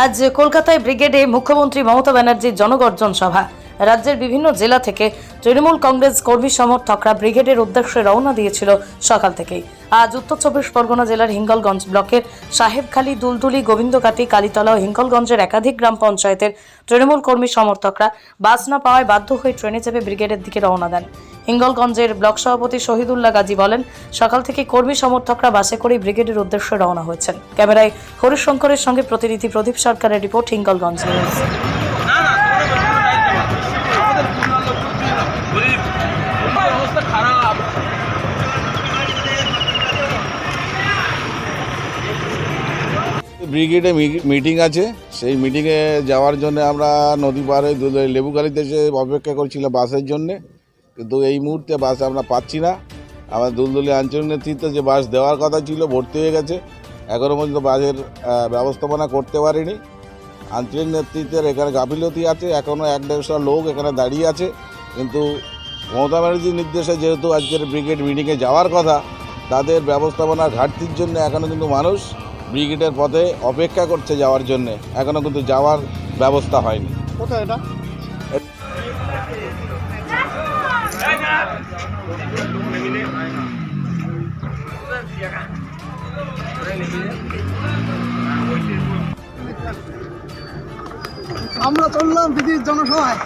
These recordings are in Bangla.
আজ কলকাতায় ব্রিগেডে মুখ্যমন্ত্রী মমতা ব্যানার্জির জনগর্জন সভা। রাজ্যের বিভিন্ন জেলা থেকে তৃণমূল কংগ্রেস কর্মী সমর্থকরা ব্রিগেডের উদ্দেশ্যে রওনা দিয়েছিল সকাল থেকেই। আজ উত্তর চব্বিশ পরগনা জেলার হিঙ্গলগঞ্জ ব্লকের সাহেবখালী, দুলদুলি, গোবিন্দকাটি, কালীতলা ও হিঙ্গলগঞ্জের একাধিক গ্রাম পঞ্চায়েতের তৃণমূল কর্মী সমর্থকরা বাস না পাওয়ায় বাধ্য হয়ে ট্রেনে চেপে ব্রিগেডের দিকে রওনা দেন। হিঙ্গলগঞ্জের ব্লক সভাপতি শহীদুল্লাহ গাজী বলেন, সকাল থেকে কর্মী সমর্থকরা বাসে করে ব্রিগেডের উদ্দেশ্যে রওনা হয়েছেন। ক্যামেরায় হরিশঙ্করের সঙ্গে প্রতিনিধি প্রদীপ সরকারের রিপোর্ট হিঙ্গলগঞ্জ নিউজ। ব্রিগেডে মিটিং আছে। সেই মিটিংয়ে যাওয়ার জন্য আমরা নদী পাড়ে লেবুখালিতে এসে অপেক্ষা করছিলাম বাসের জন্যে। কিন্তু এই মুহূর্তে বাস আমরা পাচ্ছি না। আমার দুলদুলি আঞ্চলিক নেতৃত্বে যে বাস দেওয়ার কথা ছিল, ভর্তি হয়ে গেছে। এখনও পর্যন্ত বাসের ব্যবস্থাপনা করতে পারিনি। আঞ্চলিক নেতৃত্বের এখানে গাফিলতি আছে। এখনও এক দেড়শো লোক এখানে দাঁড়িয়ে আছে। কিন্তু মমতা ব্যানার্জির নির্দেশে যেহেতু আজকের ব্রিগেড মিটিংয়ে যাওয়ার কথা, তাদের ব্যবস্থাপনার ঘাটতির জন্য এখনও কিন্তু মানুষ ব্রিগেডের পথে অপেক্ষা করছে যাওয়ার জন্য। এখনও কিন্তু যাওয়ার ব্যবস্থা হয়নি। কোথায় এটা? আমরা চললাম দিদির জনসভায়।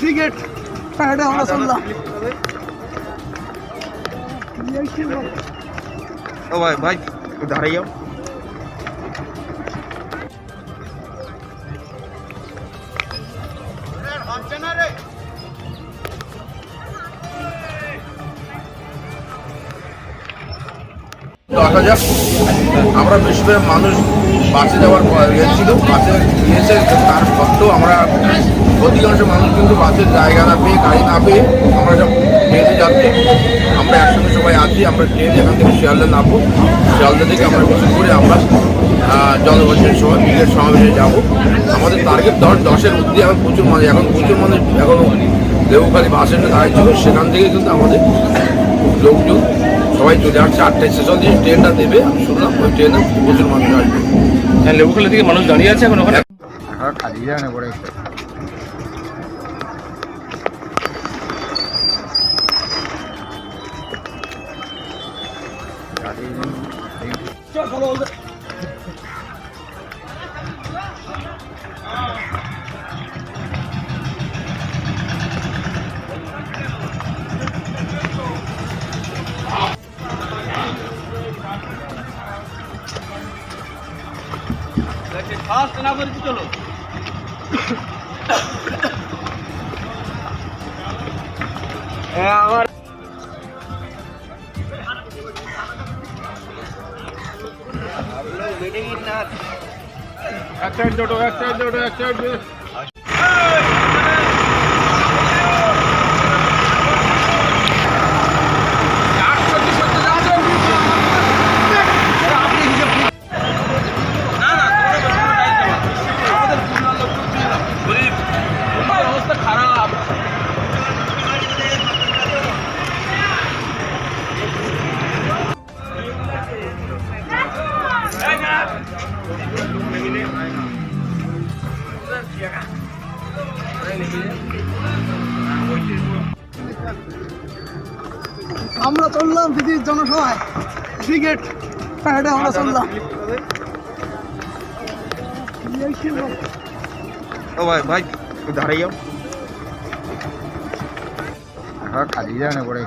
ব্রিগেড প্যারেডে আমরা চললাম। ও ভাই ভাই দাঁড়িয়ে যাও আসা যাক। আমরা বেশিরভাগ মানুষ বাসে যাওয়ার ইয়ে ছিল, বাসে গিয়েছে তার সত্ত্বেও আমরা অধিকাংশ মানুষ কিন্তু বাসের জায়গা না পেয়ে, গাড়ি না পেয়ে আমরা সব ট্রেনে যাচ্ছি। আমরা একসঙ্গে সবাই আছি, আমরা ট্রেন এখান থেকে শিয়ালদা নামবো, শিয়ালদা থেকে আমরা মিছিল করে আমরা জনগোষ্ঠীর সময় বিকেল সমাবেশে যাব। আমাদের টার্গেট দশ দশের মধ্যে এখন প্রচুর মানুষ, এখন প্রচুর মানুষ এখনও দেবখালি বাস দাঁড়িয়ে ছিল, সেখান থেকে কিন্তু আমাদের লোকজন সবাই চলে আসছে আটটায় স্টেশন দিয়ে ট্রেনটা দেবে আমি শুনলাম ওই ট্রেনে প্রচুর মানুষ আসবে। হ্যাঁ লেবুখালি থেকে মানুষ দাঁড়িয়ে আছে এখন ওখানে? ফার্স্ট না করে চলো হ্যাঁ আমার এক সাইড দুটো এক সাইড দুটো এক সাইড আমরা চললাম দিদির জনসভায়। ব্রিগেড প্যারেডে আমরা চললাম। ও ভাই ভাই দাঁড়িয়ে যাও। খালি যায় না পরে